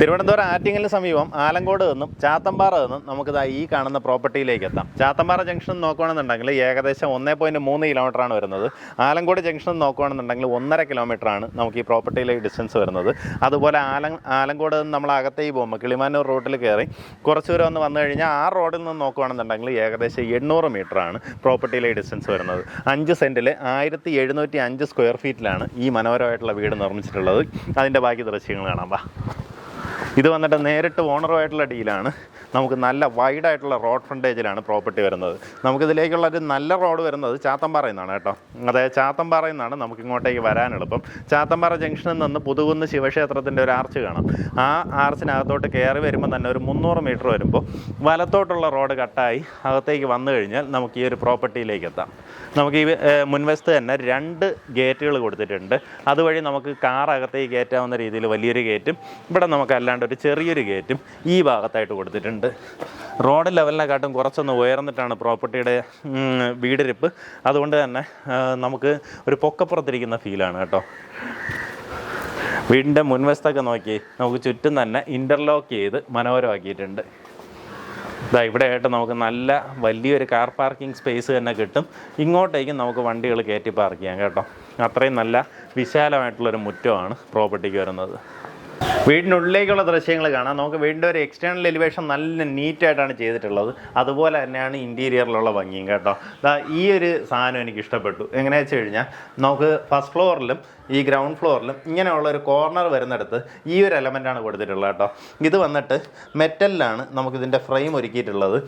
തിരുവനന്തപുരം ആറ്റിങ്ങലിന് സമീപം ആലങ്കോട് നിന്നും ചാത്തമ്പാറ നിന്നും നമുക്ക് ദാ ഈ കാണുന്ന പ്രോപ്പർട്ടിയിലേക്ക് എത്താം. ചാത്തമ്പാറ ജംഗ്ഷൻ നോക്കുകയാണെന്നുണ്ടെങ്കിൽ ഏകദേശം ഒന്നേ പോയിന്റ് മൂന്ന് കിലോമീറ്ററാണ് വരുന്നത്. ആലങ്കോട് ജംഗ്ഷൻ നോക്കുകയാണെന്നുണ്ടെങ്കിൽ ഒന്നര കിലോമീറ്ററാണ് നമുക്ക് ഈ പ്രോപ്പർട്ടിയിലേക്ക് ഡിസ്റ്റൻസ് വരുന്നത്. അതുപോലെ ആല ആലങ്കോട് നിന്ന് നമ്മൾ അകത്തേക്ക് പോകുമ്പോൾ കിളിമാനൂർ റോഡിൽ കയറി കുറച്ച് ദൂരം ഒന്ന് വന്നു കഴിഞ്ഞാൽ ആ റോഡിൽ നിന്ന് നോക്കുകയാണെന്നുണ്ടെങ്കിൽ ഏകദേശം എണ്ണൂറ് മീറ്ററാണ് പ്രോപ്പർട്ടിയിലേക്ക് ഡിസ്റ്റൻസ് വരുന്നത്. അഞ്ച് സെന്റിൽ ആയിരത്തി എഴുന്നൂറ്റി അഞ്ച് സ്ക്വയർ ഫീറ്റിലാണ് ഈ മനോഹരമായിട്ടുള്ള വീട് നിർമ്മിച്ചിട്ടുള്ളത്. അതിന്റെ ബാക്കി ദൃശ്യങ്ങൾ കാണാം. വാ. ഇത് വന്നിട്ട് നേരിട്ട് ഓണറുമായിട്ടുള്ള ഡീലാണ് നമുക്ക് നല്ല വൈഡായിട്ടുള്ള റോഡ് ഫ്രണ്ടേജിലാണ് പ്രോപ്പർട്ടി വരുന്നത്. നമുക്കിതിലേക്കുള്ള ഒരു നല്ല റോഡ് വരുന്നത് ചാത്തമ്പാറയിൽ നിന്നാണ് കേട്ടോ. അതായത് ചാത്തമ്പാറയിൽ നിന്നാണ് നമുക്ക് ഇങ്ങോട്ടേക്ക് വരാൻ എളുപ്പം. ചാത്തമ്പാറ ജംഗ്ഷനിൽ നിന്ന് പുതുകുന്ന് ശിവക്ഷേത്രത്തിന്റെ ഒരു ആർച്ച് കാണാം. ആ ആർച്ചിനകത്തോട്ട് കയറി വരുമ്പോൾ തന്നെ ഒരു മുന്നൂറ് മീറ്റർ വരുമ്പോൾ വലത്തോട്ടുള്ള റോഡ് കട്ടായി അകത്തേക്ക് വന്നു കഴിഞ്ഞാൽ നമുക്ക് ഈ ഒരു പ്രോപ്പർട്ടിയിലേക്ക് എത്താം. നമുക്ക് ഈ മുൻവശത്ത് തന്നെ രണ്ട് ഗേറ്റുകൾ കൊടുത്തിട്ടുണ്ട്. അതുവഴി നമുക്ക് കാർ അകത്തേക്ക് കയറ്റാവുന്ന രീതിയിൽ വലിയൊരു ഗേറ്റും ഇവിടെ നമുക്ക് അല്ലാണ്ട് ഒരു ചെറിയൊരു ഗേറ്റും ഈ ഭാഗത്തായിട്ട് കൊടുത്തിട്ടുണ്ട്. റോഡ് ലെവലിനെക്കാട്ടും കുറച്ചൊന്ന് ഉയർന്നിട്ടാണ് പ്രോപ്പർട്ടിയുടെ വീടിരിപ്പ്. അതുകൊണ്ട് തന്നെ നമുക്ക് ഒരു പൊക്കപ്പുറത്തിരിക്കുന്ന ഫീലാണ് കേട്ടോ. വീടിന്റെ മുൻവശത്തൊക്കെ നോക്കി നമുക്ക് ചുറ്റും തന്നെ ഇന്റർലോക്ക് ചെയ്ത് മനോഹരമാക്കിയിട്ടുണ്ട്. ഇതാ ഇവിടെ ആയിട്ട് നമുക്ക് നല്ല വലിയൊരു കാർ പാർക്കിംഗ് സ്പേസ് തന്നെ കിട്ടും. ഇങ്ങോട്ടേക്കും നമുക്ക് വണ്ടികൾ കയറ്റി പാർക്ക് ചെയ്യാം കേട്ടോ. അത്രയും നല്ല വിശാലമായിട്ടുള്ളൊരു മുറ്റമാണ് പ്രോപ്പർട്ടിക്ക് വരുന്നത്. വീടിനുള്ളിലേക്കുള്ള ദൃശ്യങ്ങൾ കാണാം. നമുക്ക് വീടിന്റെ ഒരു എക്സ്റ്റേണൽ എലിവേഷൻ നല്ല നീറ്റായിട്ടാണ് ചെയ്തിട്ടുള്ളത്. അതുപോലെ തന്നെയാണ് ഇന്റീരിയറിലുള്ള ഭംഗിയും കേട്ടോ. ഈ ഒരു സാധനം എനിക്ക് ഇഷ്ടപ്പെട്ടു എങ്ങനെയാ വെച്ച് കഴിഞ്ഞാൽ നമുക്ക് ഫസ്റ്റ് ഫ്ലോറിലും ഈ ഗ്രൗണ്ട് ഫ്ലോറിലും ഇങ്ങനെയുള്ള ഒരു കോർണർ വരുന്നിടത്ത് ഈ ഒരു എലമെന്റാണ് കൊടുത്തിട്ടുള്ളത് കേട്ടോ. ഇത് വന്നിട്ട് മെറ്റലിലാണ് നമുക്കിതിന്റെ ഫ്രെയിം ഒരുക്കിയിട്ടുള്ളത്.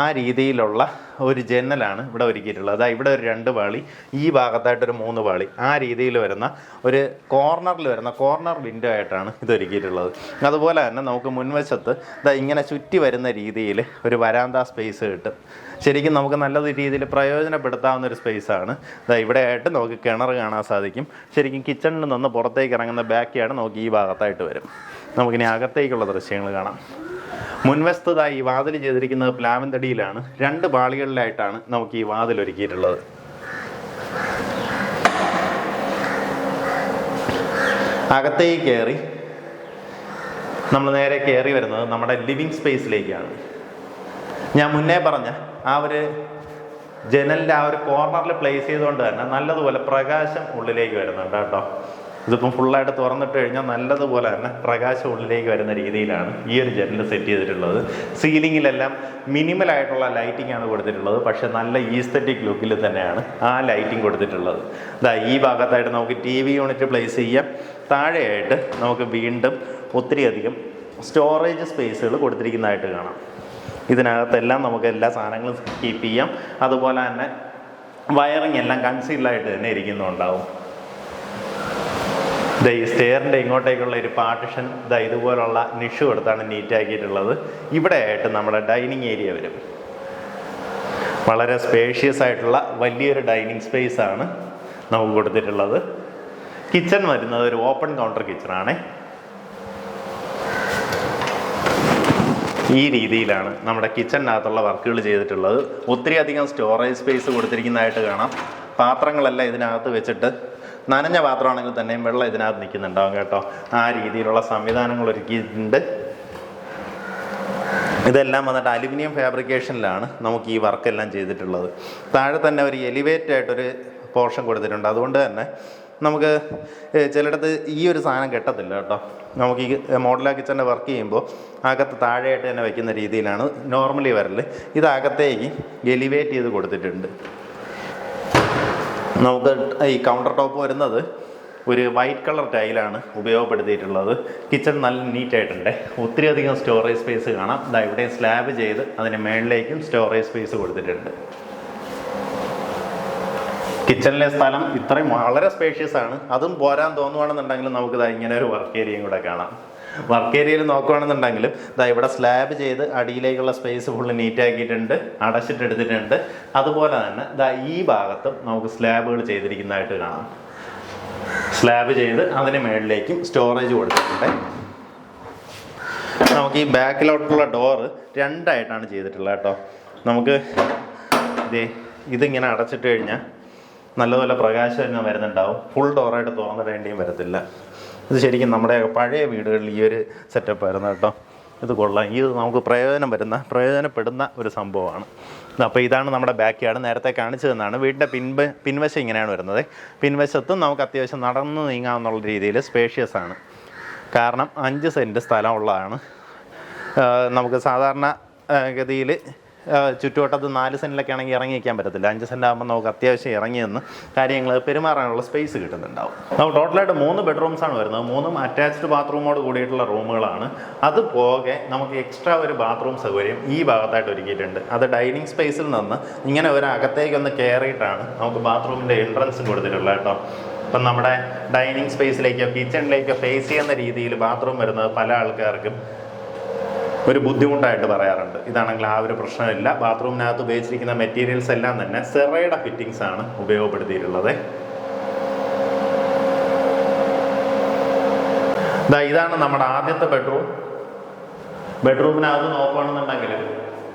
ആ രീതിയിലുള്ള ഒരു ജനലാണ് ഇവിടെ ഒരുക്കിയിട്ടുള്ളത്. അതായത് ഇവിടെ ഒരു രണ്ട് പാളി ഈ ഭാഗത്തായിട്ടൊരു മൂന്ന് പാളി ആ രീതിയിൽ വരുന്ന ഒരു കോർണറിൽ വരുന്ന കോർണർ വിൻഡോ ആയിട്ടാണ് ഇത് ഒരുക്കിയിട്ടുള്ളത്. അതുപോലെ തന്നെ നമുക്ക് മുൻവശത്ത് ഇതാ ഇങ്ങനെ ചുറ്റി വരുന്ന രീതിയിൽ ഒരു വരാന്ത സ്പേസ് കിട്ടും. ശരിക്കും നമുക്ക് നല്ല രീതിയിൽ പ്രയോജനപ്പെടുത്താവുന്ന ഒരു സ്പേസാണ് ഇതാ ഇവിടെ ആയിട്ട് നമുക്ക് കിണർ കാണാൻ സാധിക്കും. ശരിക്കും കിച്ചണിൽ നിന്ന് പുറത്തേക്ക് ഇറങ്ങുന്ന ബാക്കിയാണ് നമുക്ക് ഈ ഭാഗത്തായിട്ട് വരും. നമുക്കിനി അകത്തേക്കുള്ള ദൃശ്യങ്ങൾ കാണാം. മുൻവസ്തുതായി ഈ വാതിൽ ചെയ്തിരിക്കുന്നത് പ്ലാവൻതടിയിലാണ്. രണ്ട് പാളികളിലായിട്ടാണ് നമുക്ക് ഈ വാതിൽ ഒരുക്കിയിട്ടുള്ളത്. അകത്തേക്ക് കയറി നമ്മൾ നേരെ കയറി വരുന്നത് നമ്മുടെ ലിവിങ് സ്പേസിലേക്കാണ് ഞാൻ മുന്നേ പറഞ്ഞ ആ ഒരു ജനലിന്റെ ആ ഒരു കോർണറിൽ പ്ലേസ് ചെയ്തുകൊണ്ട് തന്നെ നല്ലതുപോലെ പ്രകാശം ഉള്ളിലേക്ക് വരുന്നുണ്ട് കേട്ടോ. ഇതിപ്പം ഫുള്ളായിട്ട് തുറന്നിട്ട് കഴിഞ്ഞാൽ നല്ലതുപോലെ തന്നെ പ്രകാശം ഉള്ളിലേക്ക് വരുന്ന രീതിയിലാണ് ഈ ഒരു ജനൽ സെറ്റ് ചെയ്തിട്ടുള്ളത്. സീലിങ്ങിലെല്ലാം മിനിമൽ ആയിട്ടുള്ള ലൈറ്റിംഗ് ആണ് കൊടുത്തിട്ടുള്ളത്. പക്ഷെ നല്ല ഈസ്തറ്റിക് ലുക്കിൽ തന്നെയാണ് ആ ലൈറ്റിംഗ് കൊടുത്തിട്ടുള്ളത്. ഇതാ ഈ ഭാഗത്തായിട്ട് നമുക്ക് ടി വി യൂണിറ്റ് പ്ലേസ് ചെയ്യാം. താഴെയായിട്ട് നമുക്ക് വീണ്ടും ഒത്തിരിയധികം സ്റ്റോറേജ് സ്പേസുകൾ കൊടുത്തിരിക്കുന്നതായിട്ട് കാണാം. ഇതിനകത്തെല്ലാം നമുക്ക് എല്ലാ സാധനങ്ങളും കീപ്പ് ചെയ്യാം. അതുപോലെ തന്നെ വയറിങ് എല്ലാം കൺസീൽഡായിട്ട് തന്നെ ഇരിക്കുന്നുണ്ടാവും. ഈ സ്റ്റെയറിന്റെ ഇങ്ങോട്ടേക്കുള്ള ഒരു പാർട്ടിഷൻ ദാ ഇതുപോലുള്ള നിഷു എടുത്താണ് നീറ്റ് ആക്കിയിട്ടുള്ളത്. ഇവിടെ ആയിട്ട് നമ്മുടെ ഡൈനിങ് ഏരിയ വരും. വളരെ സ്പേഷ്യസ് ആയിട്ടുള്ള വലിയൊരു ഡൈനിങ് സ്പേസ് ആണ് നമുക്ക് കൊടുത്തിട്ടുള്ളത്. കിച്ചൺ വരുന്നത് ഒരു ഓപ്പൺ കൗണ്ടർ കിച്ചൺ ഈ രീതിയിലാണ് നമ്മുടെ കിച്ചണിനകത്തുള്ള വർക്കുകൾ ചെയ്തിട്ടുള്ളത്. ഒത്തിരി അധികം സ്റ്റോറേജ് സ്പേസ് കൊടുത്തിരിക്കുന്നതായിട്ട് കാണാം. പാത്രങ്ങളെല്ലാം ഇതിനകത്ത് വെച്ചിട്ട് നനഞ്ഞ പാത്രമാണെങ്കിൽ തന്നെയും വെള്ളം ഇതിനകത്ത് നിൽക്കുന്നുണ്ടാവും കേട്ടോ. ആ രീതിയിലുള്ള സംവിധാനങ്ങൾ ഒരുക്കിയിട്ടുണ്ട്. ഇതെല്ലാം വന്നിട്ട് അലുമിനിയം ഫാബ്രിക്കേഷനിലാണ് നമുക്ക് ഈ വർക്കെല്ലാം ചെയ്തിട്ടുള്ളത്. താഴെ തന്നെ ഒരു എലിവേറ്റ് ആയിട്ടൊരു പോർഷൻ കൊടുത്തിട്ടുണ്ട്. അതുകൊണ്ട് തന്നെ നമുക്ക് ചിലയിടത്ത് ഈ ഒരു സാധനം കെട്ടത്തില്ല കേട്ടോ. നമുക്ക് ഈ മോഡലാ കിച്ചന്റെ വർക്ക് ചെയ്യുമ്പോൾ അകത്ത് താഴെയായിട്ട് തന്നെ വയ്ക്കുന്ന രീതിയിലാണ് നോർമലി വരൽ ഇത് അകത്തേക്ക് എലിവേറ്റ് ചെയ്ത് കൊടുത്തിട്ടുണ്ട്. നമുക്ക് ഈ കൗണ്ടർ ടോപ്പ് വരുന്നത് ഒരു വൈറ്റ് കളർ ടൈലാണ് ഉപയോഗപ്പെടുത്തിയിട്ടുള്ളത്. കിച്ചൺ നല്ല നീറ്റായിട്ടുണ്ട് ഒത്തിരി അധികം സ്റ്റോറേജ് സ്പേസ് കാണാം. ഇതാ ഇവിടെ സ്ലാബ് ചെയ്ത് അതിന് മേളിലേക്കും സ്റ്റോറേജ് സ്പേസ് കൊടുത്തിട്ടുണ്ട്. കിച്ചണിലെ സ്ഥലം ഇത്രയും വളരെ സ്പേഷ്യസ് ആണ്. അതും പോരാൻ തോന്നുവാണെന്നുണ്ടെങ്കിൽ നമുക്ക് ഇതാ ഇങ്ങനെ ഒരു വർക്ക് ഏരിയയും കൂടെ കാണാം. വർക്ക് ഏരിയയിൽ നോക്കുകയാണെന്നുണ്ടെങ്കിൽ ഇതാ ഇവിടെ സ്ലാബ് ചെയ്ത് അടിയിലേക്കുള്ള സ്പേസ് ഫുള്ള് നീറ്റ് ആക്കിയിട്ടുണ്ട് അടച്ചിട്ട് എടുത്തിട്ടുണ്ട്. അതുപോലെ തന്നെ ഇതാ ഈ ഭാഗത്തും നമുക്ക് സ്ലാബുകൾ ചെയ്തിരിക്കുന്നതായിട്ട് കാണാം. സ്ലാബ് ചെയ്ത് അതിന് മേളിലേക്കും സ്റ്റോറേജ് കൊടുത്തിട്ടുണ്ട്. നമുക്ക് ഈ ബാക്കിലോട്ടുള്ള ഡോറ് രണ്ടായിട്ടാണ് ചെയ്തിട്ടുള്ളത് കേട്ടോ. നമുക്ക് ഇതേ ഇതിങ്ങനെ അടച്ചിട്ട് കഴിഞ്ഞാൽ നല്ലപോലെ പ്രകാശം തന്നെ വരുന്നുണ്ടാവും. ഫുൾ ഡോറായിട്ട് തുറന്നിടേണ്ടിയും വരത്തില്ല. ഇത് ശരിക്കും നമ്മുടെ പഴയ വീടുകളിൽ ഈ ഒരു സെറ്റപ്പ് ആയിരുന്നു കേട്ടോ. ഇത് കൊള്ളാം. ഇത് നമുക്ക് പ്രയോജനം വരുന്ന പ്രയോജനപ്പെടുന്ന ഒരു സംഭവമാണ്. അപ്പോൾ ഇതാണ് നമ്മുടെ ബാക്ക് യാർഡ് നേരത്തെ കാണിച്ചു തന്നാണ് വീടിന്റെ പിൻവ പിൻവശം ഇങ്ങനെയാണ് വരുന്നത്. പിൻവശത്തും നമുക്ക് അത്യാവശ്യം നടന്ന് നീങ്ങാവുന്ന രീതിയിൽ സ്പേഷ്യസ് ആണ്. കാരണം അഞ്ച് സെന്റ് സ്ഥലമുള്ളതാണ് നമുക്ക് സാധാരണ ഗതിയിൽ ചുറ്റുവട്ടത്ത് നാല് സെന്റിലൊക്കെ ആണെങ്കിൽ ഇറങ്ങി വയ്ക്കാൻ പറ്റത്തില്ല. അഞ്ച് സെന്റ് ആകുമ്പോൾ നമുക്ക് അത്യാവശ്യം ഇറങ്ങി നിന്ന് കാര്യങ്ങൾ പെരുമാറാനുള്ള സ്പേസ് കിട്ടുന്നുണ്ടാവും. നമുക്ക് ടോട്ടലായിട്ട് മൂന്ന് ബെഡ്റൂംസ് ആണ് വരുന്നത്. മൂന്നും അറ്റാച്ച്ഡ് ബാത്റൂമോട് കൂടിയിട്ടുള്ള റൂമുകളാണ് അത് പോകെ നമുക്ക് എക്സ്ട്രാ ഒരു ബാത്റൂം സൗകര്യം ഈ ഭാഗത്തായിട്ട് ഒരുക്കിയിട്ടുണ്ട്. അത് ഡൈനിങ് സ്പേസിൽ നിന്ന് ഇങ്ങനെ ഒരു അകത്തേക്കൊന്ന് കയറിയിട്ടാണ് നമുക്ക് ബാത്റൂമിന്റെ എൻട്രൻസ് കൊടുത്തിട്ടുള്ളത് കേട്ടോ. ഇപ്പം നമ്മുടെ ഡൈനിങ് സ്പേസിലേക്കോ കിച്ചണിലേക്കോ ഫേസ് ചെയ്യുന്ന രീതിയിൽ ബാത്റൂം വരുന്നത് പല ആൾക്കാർക്കും ഒരു ബുദ്ധിമുട്ടായിട്ട് പറയാറുണ്ട്. ഇതാണെങ്കിൽ ആ ഒരു പ്രശ്നമില്ല. ബാത്റൂമിനകത്ത് ഉപയോഗിച്ചിരിക്കുന്ന മെറ്റീരിയൽസ് എല്ലാം തന്നെ സെറയുടെ ഫിറ്റിങ്സ് ആണ് ഉപയോഗപ്പെടുത്തിയിട്ടുള്ളത്. ഇതാണ് നമ്മുടെ ആദ്യത്തെ ബെഡ്റൂം ബെഡ്റൂമിനകത്ത് നോക്കുകയാണെന്നുണ്ടെങ്കിൽ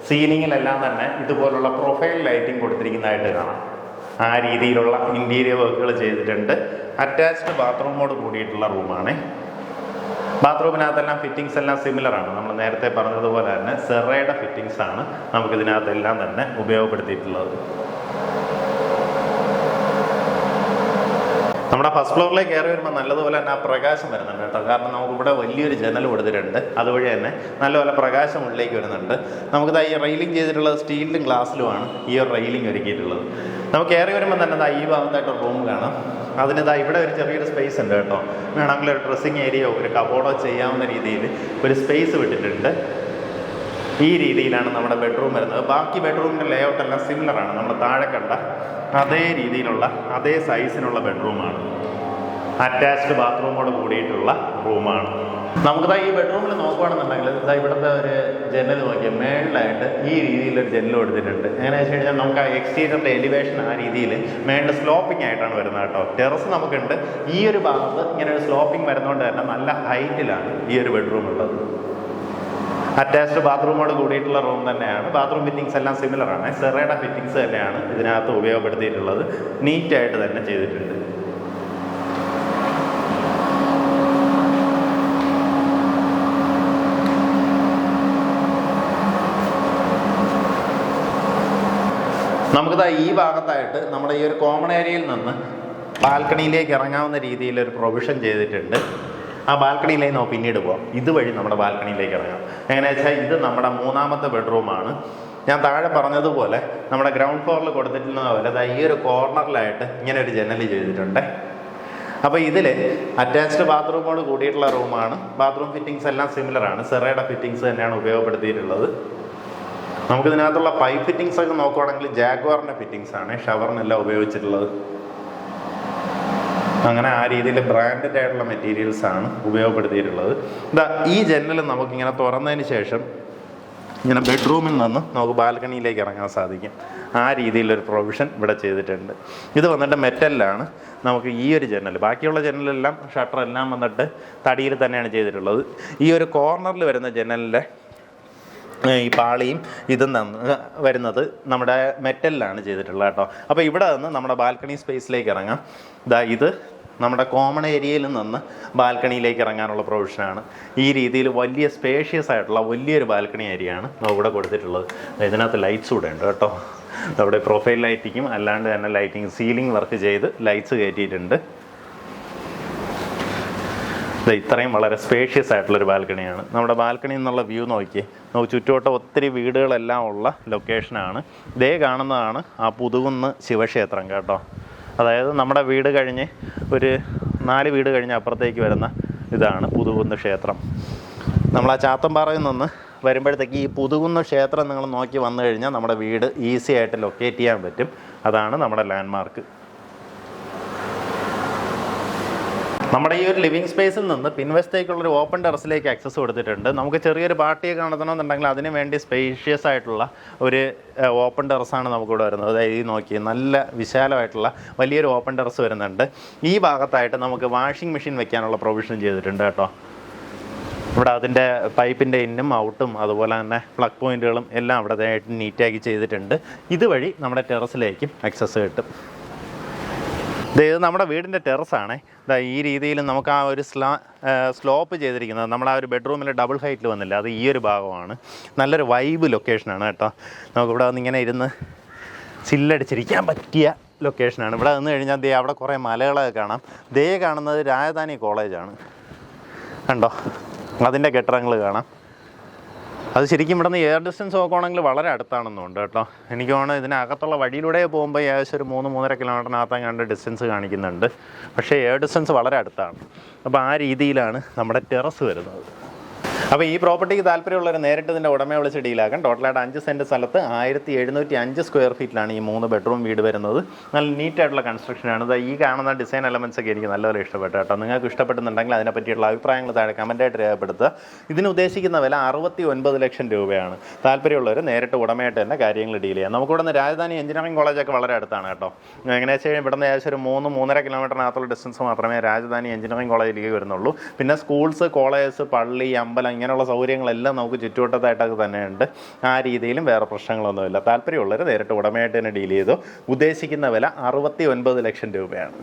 സീലിങ്ങിലെല്ലാം തന്നെ ഇതുപോലുള്ള പ്രൊഫൈൽ ലൈറ്റിംഗ് കൊടുത്തിരിക്കുന്നതായിട്ട് കാണാം. ആ രീതിയിലുള്ള ഇന്റീരിയർ വർക്കുകൾ ചെയ്തിട്ടുണ്ട്. അറ്റാച്ച്ഡ് ബാത്റൂമോട് കൂടിയിട്ടുള്ള റൂമാണ് ബാത്റൂമിനകത്തെല്ലാം ഫിറ്റിങ്സ് എല്ലാം സിമിലർ ആണ്. നമ്മൾ നേരത്തെ പറഞ്ഞതുപോലെ തന്നെ സെറയുടെ ഫിറ്റിങ്സ് ആണ് നമുക്ക് ഇതിനകത്തെല്ലാം തന്നെ ഉപയോഗപ്പെടുത്തിയിട്ടുള്ളത്. നമ്മുടെ ഫസ്റ്റ് ഫ്ലോറിലേക്ക് കയറി വരുമ്പോൾ നല്ലതുപോലെ തന്നെ ആ പ്രകാശം വരുന്നുണ്ട് കേട്ടോ. കാരണം നമുക്കിവിടെ വലിയൊരു ജനൽ കൊടുത്തിട്ടുണ്ട്. അതുവഴി തന്നെ നല്ലപോലെ പ്രകാശം ഉള്ളിലേക്ക് വരുന്നുണ്ട്. നമുക്കിത് ഈ റെയിലിംഗ് ചെയ്തിട്ടുള്ളത് സ്റ്റീലിലും ഗ്ലാസ്സിലുമാണ് ഈ ഒരു റെയിലിംഗ് ഒരുക്കിയിട്ടുള്ളത്. നമുക്ക് കയറി വരുമ്പോൾ തന്നെ ഈ ഭാഗത്തായിട്ട് റൂം കാണാം. അതിന് ദാ ഇവിടെ ഒരു ചെറിയൊരു സ്പേസ് ഉണ്ട് കേട്ടോ. വേണമെങ്കിൽ ഒരു ഡ്രസ്സിങ് ഏരിയയോ ഒരു കബോർഡോ ചെയ്യാവുന്ന രീതിയിൽ ഒരു സ്പേസ് വിട്ടിട്ടുണ്ട്. ഈ രീതിയിലാണ് നമ്മുടെ ബെഡ്റൂം വരുന്നത്. ബാക്കി ബെഡ്റൂമിന്റെ ലേഔട്ട് എല്ലാം സിമിലറാണ് നമ്മൾ താഴെ കണ്ട അതേ രീതിയിലുള്ള അതേ സൈസിനുള്ള ബെഡ്റൂമാണ് അറ്റാച്ച്ഡ് ബാത്റൂമോട് കൂടിയിട്ടുള്ള റൂമാണ് നമുക്കിതാ ഈ ബെഡ്റൂമിൽ നോക്കുകയാണെന്നുണ്ടെങ്കിൽ ഇതാ ഇവിടുത്തെ ഒരു ജനൽ നോക്കിയാൽ മേളിലായിട്ട് ഈ രീതിയിലൊരു ജനൽ കൊടുത്തിട്ടുണ്ട്. എങ്ങനെയാണെന്ന് വെച്ച് കഴിഞ്ഞാൽ നമുക്ക് ആ എക്സ്റ്റീരിയറിന്റെ എലിവേഷൻ ആ രീതിയിൽ മേളിൽ സ്ലോപ്പിംഗ് ആയിട്ടാണ് വരുന്നത് കേട്ടോ. ടെറസ് നമുക്കുണ്ട്. ഈ ഒരു ഭാഗത്ത് ഇങ്ങനെ ഒരു സ്ലോപ്പിംഗ് വരുന്നതുകൊണ്ട് തന്നെ നല്ല ഹൈറ്റിലാണ് ഈ ഒരു ബെഡ്റൂം ഉള്ളത്. അറ്റാച്ച്ഡ് ബാത്റൂമോട് കൂടിയിട്ടുള്ള റൂം തന്നെയാണ്. ബാത്റൂം ഫിറ്റിങ്സ് എല്ലാം സിമിലറാണ് സെറയുടെ ഫിറ്റിങ്സ് തന്നെയാണ് ഇതിനകത്ത് ഉപയോഗപ്പെടുത്തിയിട്ടുള്ളത്. നീറ്റായിട്ട് തന്നെ ചെയ്തിട്ടുണ്ട്. നമുക്കിതാ ഈ ഭാഗത്തായിട്ട് നമ്മുടെ ഈ ഒരു കോമൺ ഏരിയയിൽ നിന്ന് ബാൽക്കണിയിലേക്ക് ഇറങ്ങാവുന്ന രീതിയിൽ ഒരു പ്രൊവിഷൻ ചെയ്തിട്ടുണ്ട്. ആ ബാൽക്കണിയിലേക്ക് നമുക്ക് പിന്നീട് പോകാം ഇതുവഴി നമ്മുടെ ബാൽക്കണിയിലേക്ക് ഇറങ്ങാം. എങ്ങനെയാ വെച്ചാൽ ഇത് നമ്മുടെ മൂന്നാമത്തെ ബെഡ്റൂമാണ് ഞാൻ താഴെ പറഞ്ഞതുപോലെ നമ്മുടെ ഗ്രൗണ്ട് ഫ്ലോറിൽ കൊടുത്തിട്ടുള്ള പോലെ ഈ ഒരു കോർണറിലായിട്ട് ഇങ്ങനെ ഒരു ജനൽ ചെയ്തിട്ടുണ്ട്. അപ്പോൾ ഇതിൽ അറ്റാച്ച്ഡ് ബാത്റൂമോട് കൂടിയിട്ടുള്ള റൂമാണ് ബാത്റൂം ഫിറ്റിങ്സ് എല്ലാം സിമിലറാണ് സെറയുടെ ഫിറ്റിങ്സ് തന്നെയാണ് ഉപയോഗപ്പെടുത്തിയിട്ടുള്ളത്. നമുക്കിതിനകത്തുള്ള പൈപ്പ് ഫിറ്റിങ്സ് ഒക്കെ നോക്കുവാണെങ്കിൽ ജാഗ്വാറിന്റെ ഫിറ്റിങ്സ് ആണ്. ഷവറിനെല്ലാം ഉപയോഗിച്ചിട്ടുള്ളത്. അങ്ങനെ ആ രീതിയിൽ ബ്രാൻഡഡ് ആയിട്ടുള്ള മെറ്റീരിയൽസ് ആണ് ഉപയോഗപ്പെടുത്തിയിട്ടുള്ളത്. ഇതാ ഈ ജനൽ നമുക്കിങ്ങനെ തുറന്നതിന് ശേഷം ഇങ്ങനെ ബെഡ്റൂമിൽ നിന്ന് നമുക്ക് ബാൽക്കണിയിലേക്ക് ഇറങ്ങാൻ സാധിക്കും. ആ രീതിയിലൊരു പ്രൊവിഷൻ ഇവിടെ ചെയ്തിട്ടുണ്ട്. ഇത് വന്നിട്ട് മെറ്റലിലാണ് നമുക്ക് ഈ ഒരു ജനൽ ബാക്കിയുള്ള ജനലെല്ലാം ഷട്ടർ എല്ലാം വന്നിട്ട് തടിയിൽ തന്നെയാണ് ചെയ്തിട്ടുള്ളത്. ഈ ഒരു കോർണറിൽ വരുന്ന ജനലിന്റെ ഈ പാളിയും ഇതും വരുന്നത് നമ്മുടെ മെറ്റലിലാണ് ചെയ്തിട്ടുള്ളത് കേട്ടോ. അപ്പോൾ ഇവിടെ നിന്ന് നമ്മുടെ ബാൽക്കണി സ്പേസിലേക്ക് ഇറങ്ങാം. ഇതാ ഇത് നമ്മുടെ കോമൺ ഏരിയയിൽ നിന്ന് ബാൽക്കണിയിലേക്ക് ഇറങ്ങാനുള്ള പ്രൊവിഷനാണ് ഈ രീതിയിൽ വലിയ സ്പേഷ്യസ് ആയിട്ടുള്ള വലിയൊരു ബാൽക്കണി ഏരിയയാണ് ഇവിടെ കൊടുത്തിട്ടുള്ളത്. ഇതിനകത്ത് ലൈറ്റ്സ് കൂടെ ഉണ്ട് കേട്ടോ. അവിടെ പ്രൊഫൈൽ ലൈറ്റിങ്ങും അല്ലാണ്ട് തന്നെ ലൈറ്റിങ് സീലിംഗ് വർക്ക് ചെയ്ത് ലൈറ്റ്സ് കയറ്റിയിട്ടുണ്ട്. ദേ ഇത്രയും വളരെ സ്പേഷ്യസ് ആയിട്ടുള്ളൊരു ബാൽക്കണിയാണ്. നമ്മുടെ ബാൽക്കണി എന്നുള്ള വ്യൂ നോക്കി നമുക്ക് ചുറ്റുവട്ടം ഒത്തിരി വീടുകളെല്ലാം ഉള്ള ലൊക്കേഷനാണ് ഇതേ കാണുന്നതാണ് ആ പുതുകുന്ന് ശിവക്ഷേത്രം കേട്ടോ. അതായത് നമ്മുടെ വീട് കഴിഞ്ഞ് ഒരു നാല് വീട് കഴിഞ്ഞ് അപ്പുറത്തേക്ക് വരുന്ന ഇതാണ് പുതുകുന്ന് ക്ഷേത്രം. നമ്മൾ ആ ചാത്തമ്പാറയിൽ നിന്ന് വരുമ്പോഴത്തേക്ക് ഈ പുതുകുന്ന് ക്ഷേത്രം നിങ്ങൾ നോക്കി വന്നു കഴിഞ്ഞാൽ നമ്മുടെ വീട് ഈസി ആയിട്ട് ലൊക്കേറ്റ് ചെയ്യാൻ പറ്റും. അതാണ് നമ്മുടെ ലാൻഡ്മാർക്ക് നമ്മുടെ ഈ ഒരു ലിവിങ് സ്പേസിൽ നിന്ന് പിൻവശത്തേക്കുള്ളൊരു ഓപ്പൺ ടെറസിലേക്ക് ആക്സസ് കൊടുത്തിട്ടുണ്ട്. നമുക്ക് ചെറിയൊരു പാർട്ടിയൊക്കെ നടത്തണമെന്നുണ്ടെങ്കിൽ അതിന് വേണ്ടി സ്പേഷ്യസ് ആയിട്ടുള്ള ഒരു ഓപ്പൺ ടെറസാണ് നമുക്കിവിടെ വരുന്നത്. അതായത് ഈ നോക്കി നല്ല വിശാലമായിട്ടുള്ള വലിയൊരു ഓപ്പൺ ടെറസ് വരുന്നുണ്ട്. ഈ ഭാഗത്തായിട്ട് നമുക്ക് വാഷിംഗ് മെഷീൻ വെക്കാനുള്ള പ്രൊവിഷൻ ചെയ്തിട്ടുണ്ട് കേട്ടോ. ഇവിടെ അതിന്റെ പൈപ്പിന്റെ ഇന്നും ഔട്ടും അതുപോലെ തന്നെ പ്ലഗ് പോയിന്റുകളും എല്ലാം അവിടെ നീറ്റാക്കി ചെയ്തിട്ടുണ്ട്. ഇതുവഴി നമ്മുടെ ടെറസിലേക്കും ആക്സസ് കിട്ടും. ഇത് നമ്മുടെ വീടിന്റെ ടെറസാണ്. ഈ രീതിയിൽ നമുക്ക് ആ ഒരു സ്ലാ സ്ലോപ്പ് ചെയ്തിരിക്കുന്നത് നമ്മുടെ ആ ഒരു ബെഡ്റൂമിൽ ഡബിൾ ഹൈറ്റിൽ വന്നില്ല. അത് ഈ ഒരു ഭാഗമാണ്. നല്ലൊരു വൈബ് ലൊക്കേഷനാണ് കേട്ടോ. നമുക്കിവിടെ വന്ന് ഇങ്ങനെ ഇരുന്ന് ചില്ലടിച്ചിരിക്കാൻ പറ്റിയ ലൊക്കേഷനാണ്. ഇവിടെ നിന്ന് കഴിഞ്ഞാൽ ദേ അവിടെ കുറേ മലകളൊക്കെ കാണാം. ദേ കാണുന്നത് രാജധാനി കോളേജാണ്. കണ്ടോ? അതിന്റെ കെട്ടിടങ്ങൾ കാണാം. അത് ശരിക്കും ഇവിടെ നിന്ന് എയർ ഡിസ്റ്റൻസ് നോക്കുവാണെങ്കിൽ വളരെ അടുത്താണെന്നുണ്ട് കേട്ടോ. എനിക്ക് തോന്നുന്നു ഇതിനകത്തുള്ള വഴിയിലൂടെ പോകുമ്പോൾ ഏകദേശം ഒരു മൂന്ന് മൂന്നര കിലോമീറ്ററിനകത്തെങ്ങാണ്ട് ഡിസ്റ്റൻസ് കാണിക്കുന്നുണ്ട്. പക്ഷേ എയർ ഡിസ്റ്റൻസ് വളരെ അടുത്താണ്. അപ്പോൾ ആ രീതിയിലാണ് നമ്മുടെ ടെറസ് വരുന്നത്. അപ്പോൾ ഈ പ്രോപ്പർട്ടിക്ക് താല്പര്യമുള്ളവർ നേരിട്ട് ഇതിന്റെ ഉടമയെ വിളിച്ച് ഡീലാക്കാം ടോട്ടലായിട്ട് അഞ്ച് സെന്റ് സ്ഥലത്ത് ആയിരത്തി എഴുന്നൂറ്റി അഞ്ച് സ്ക്വയർ ഫീറ്റിലാണ് ഈ മൂന്ന് ബെഡ്റൂം വീട് വരുന്നത്. നല്ല നീറ്റായിട്ടുള്ള കൺസ്ട്രക്ഷനാണ് ഇത് ഈ കാണുന്ന ഡിസൈൻ എലമെന്റ്സ് ഒക്കെ എനിക്ക് നല്ലപോലെ ഇഷ്ടപ്പെട്ടു കേട്ടോ. നിങ്ങൾക്ക് ഇഷ്ടപ്പെടുന്നുണ്ടെങ്കിൽ അതിനെപ്പറ്റിയുള്ള അഭിപ്രായങ്ങൾ താഴെ കമന്റായിട്ട് രേഖപ്പെടുത്തുക. ഇതിന് ഉദ്ദേശിക്കുന്ന വില അറുപത്തി ഒൻപത് ലക്ഷം രൂപയാണ്. താല്പര്യമുള്ളവർ നേരിട്ട് ഉടമയായിട്ട് തന്നെ കാര്യങ്ങൾ ഡീൽ ചെയ്യാം. നമുക്കിവിടെ നിന്ന് രാജധാനി എഞ്ചിനീയറിംഗ് കോളേജൊക്കെ വളരെ അടുത്താണ് കേട്ടോ. എങ്ങനെ വെച്ചാൽ ഇവിടെ നിന്ന് ഏകദേശം ഒരു മൂന്ന് മൂന്നര കിലോമീറ്ററിനകത്തുള്ള ഡിസ്റ്റൻസ് മാത്രമേ രാജധാനി എഞ്ചിനീയറിംഗ് കോളേജിലേക്ക് വരുന്നുള്ളൂ. പിന്നെ സ്കൂൾസ് കോളേജസ് പള്ളി അമ്പലം ഇങ്ങനെയുള്ള സൗകര്യങ്ങളെല്ലാം നമുക്ക് ചുറ്റുവട്ടത്തായിട്ടൊക്കെ തന്നെയുണ്ട്. ആ രീതിയിലും വേറെ പ്രശ്നങ്ങളൊന്നുമില്ല. താല്പര്യമുള്ളവർ നേരിട്ട് ഉടമയായിട്ട് തന്നെ ഡീൽ ചെയ്തു. ഉദ്ദേശിക്കുന്ന വില അറുപത്തി ലക്ഷം രൂപയാണ്.